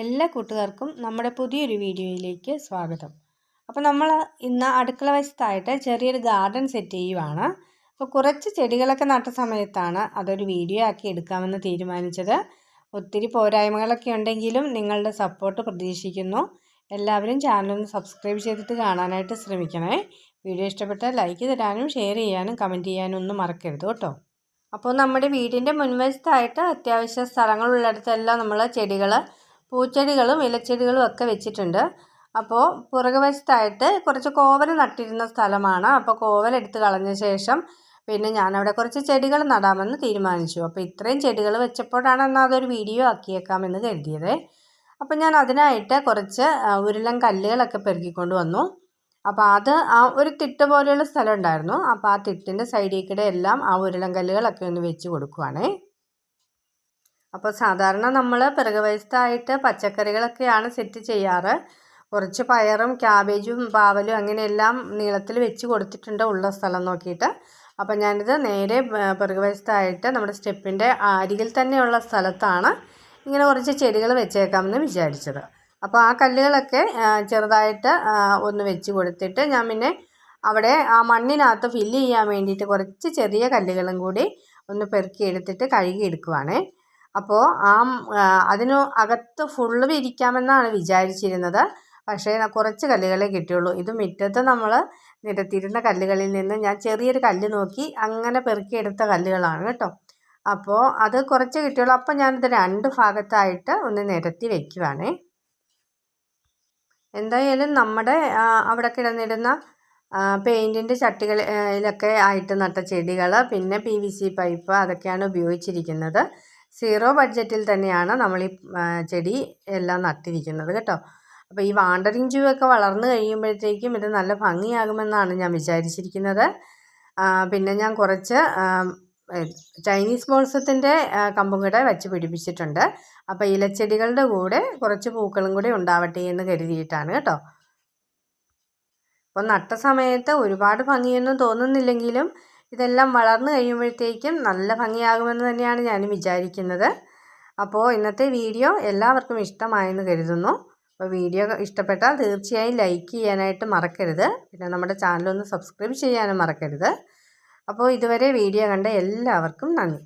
എല്ലാ കൂട്ടുകാർക്കും നമ്മുടെ പുതിയൊരു വീഡിയോയിലേക്ക് സ്വാഗതം. അപ്പോൾ നമ്മൾ ഇന്ന് അടുക്കള വശത്തായിട്ട് ചെറിയൊരു ഗാർഡൻ സെറ്റ് ചെയ്യുവാണ്. അപ്പോൾ കുറച്ച് ചെടികളൊക്കെ നട്ട സമയത്താണ് അതൊരു വീഡിയോ ആക്കി എടുക്കാമെന്ന് തീരുമാനിച്ചത്. ഒത്തിരി പോരായ്മകളൊക്കെ ഉണ്ടെങ്കിലും നിങ്ങളുടെ സപ്പോർട്ട് പ്രതീക്ഷിക്കുന്നു. എല്ലാവരും ചാനലൊന്ന് സബ്സ്ക്രൈബ് ചെയ്തിട്ട് കാണാനായിട്ട് ശ്രമിക്കണേ. വീഡിയോ ഇഷ്ടപ്പെട്ടാൽ ലൈക്ക് തരാനും ഷെയർ ചെയ്യാനും കമന്റ് ചെയ്യാനും ഒന്നും മറക്കരുത് കേട്ടോ. അപ്പോൾ നമ്മുടെ വീടിന്റെ മുൻവശത്തായിട്ട് അത്യാവശ്യ സ്ഥലങ്ങളുള്ളിടത്തെല്ലാം നമ്മൾ ചെടികൾ പൂച്ചെടികളും ഇലച്ചെടികളും ഒക്കെ വെച്ചിട്ടുണ്ട്. അപ്പോൾ പുറകുവശത്തായിട്ട് കുറച്ച് കോവൽ നട്ടിരുന്ന സ്ഥലമാണ്. അപ്പോൾ കോവൽ എടുത്ത് കളഞ്ഞ ശേഷം പിന്നെ ഞാനവിടെ കുറച്ച് ചെടികൾ നടാമെന്ന് തീരുമാനിച്ചു. അപ്പോൾ ഇത്രയും ചെടികൾ വെച്ചപ്പോഴാണ് എന്നാൽ അതൊരു വീഡിയോ ആക്കിയേക്കാമെന്ന് കരുതിയത്. അപ്പോൾ ഞാൻ അതിനായിട്ട് കുറച്ച് ഉരുളൻ കല്ലുകളൊക്കെ പെറുക്കിക്കൊണ്ട് വന്നു. അപ്പോൾ അത് ആ ഒരു തിട്ട് പോലെയുള്ള സ്ഥലം ഉണ്ടായിരുന്നു. അപ്പോൾ ആ തിട്ടിന്റെ സൈഡിൽ കൂടെ എല്ലാം ആ ഉരുളൻ കല്ലുകളൊക്കെ ഒന്ന് വെച്ച് കൊടുക്കുവാണേ. അപ്പോൾ സാധാരണ നമ്മൾ പിറകുവശത്തായിട്ട് പച്ചക്കറികളൊക്കെയാണ് സെറ്റ് ചെയ്യാറ്. കുറച്ച് പയറും ക്യാബേജും പാവലും അങ്ങനെയെല്ലാം നീളത്തിൽ വെച്ച് കൊടുത്തിട്ടുണ്ട് ഉള്ള സ്ഥലം നോക്കിയിട്ട്. അപ്പം ഞാനിത് നേരെ പിറകുവശത്തായിട്ട് നമ്മുടെ സ്റ്റെപ്പിന്റെ അരികിൽ തന്നെയുള്ള സ്ഥലത്താണ് ഇങ്ങനെ കുറച്ച് ചെടികൾ വെച്ചേക്കാമെന്ന് വിചാരിച്ചത്. അപ്പോൾ ആ കല്ലുകളൊക്കെ ചെറുതായിട്ട് ഒന്ന് വെച്ച് കൊടുത്തിട്ട് ഞാൻ പിന്നെ അവിടെ ആ മണ്ണിനകത്ത് ഫില്ല് ചെയ്യാൻ വേണ്ടിയിട്ട് കുറച്ച് ചെറിയ കല്ലുകളും കൂടി ഒന്ന് പെറുക്കി എടുത്തിട്ട് കഴുകി എടുക്കുവാണേ. അപ്പോൾ ആ അതിന് അകത്ത് ഫുള്ള് വിരിക്കാമെന്നാണ് വിചാരിച്ചിരുന്നത്. പക്ഷേ കുറച്ച് കല്ലുകളെ കിട്ടിയുള്ളൂ. ഇത് മുറ്റത്ത് നമ്മൾ നിരത്തിയിരുന്ന കല്ലുകളിൽ നിന്ന് ഞാൻ ചെറിയൊരു കല്ല് നോക്കി അങ്ങനെ പെറുക്കിയെടുത്ത കല്ലുകളാണ് കേട്ടോ. അപ്പോൾ അത് കുറച്ച് കിട്ടിയുള്ളൂ. അപ്പോൾ ഞാനിത് രണ്ട് ഭാഗത്തായിട്ട് ഒന്ന് നിരത്തി വയ്ക്കുവാണേ എന്തായാലും നമ്മുടെ അവിടെ കിടന്നിരുന്ന പെയിന്റിന്റെ ചട്ടികളിലൊക്കെ ആയിട്ട് നട്ട ചെടികൾ പിന്നെ പി വി സി പൈപ്പ് അതൊക്കെയാണ് ഉപയോഗിച്ചിരിക്കുന്നത്. സീറോ ബഡ്ജറ്റിൽ തന്നെയാണ് നമ്മൾ ഈ ചെടി എല്ലാം നട്ടിരിക്കുന്നത് കേട്ടോ. അപ്പോൾ ഈ വാണ്ടറിങ് ജൂ ഒക്കെ വളർന്നു കഴിയുമ്പോഴത്തേക്കും ഇത് നല്ല ഭംഗിയാകുമെന്നാണ് ഞാൻ വിചാരിച്ചിരിക്കുന്നത്. പിന്നെ ഞാൻ കുറച്ച് ചൈനീസ് ബോൾസത്തിന്റെ കമ്പും കൂടെ വെച്ച് പിടിപ്പിച്ചിട്ടുണ്ട്. അപ്പോൾ ഇലച്ചെടികളുടെ കൂടെ കുറച്ച് പൂക്കളും കൂടെ ഉണ്ടാവട്ടെ എന്ന് കരുതിയിട്ടാണ് കേട്ടോ. അപ്പോൾ നട്ട സമയത്ത് ഒരുപാട് ഭംഗിയൊന്നും തോന്നുന്നില്ലെങ്കിലും ഇതെല്ലാം വളർന്നു കഴിയുമ്പോഴത്തേക്കും നല്ല ഭംഗിയാകുമെന്ന് തന്നെയാണ് ഞാൻ വിചാരിക്കുന്നത്. അപ്പോൾ ഇന്നത്തെ വീഡിയോ എല്ലാവർക്കും ഇഷ്ടമായെന്ന് കരുതുന്നു. അപ്പോൾ വീഡിയോ ഇഷ്ടപ്പെട്ടാൽ തീർച്ചയായും ലൈക്ക് ചെയ്യാനായിട്ട് മറക്കരുത്. പിന്നെ നമ്മുടെ ചാനലൊന്ന് സബ്സ്ക്രൈബ് ചെയ്യാനും മറക്കരുത്. അപ്പോൾ ഇതുവരെ വീഡിയോ കണ്ട എല്ലാവർക്കും നന്ദി.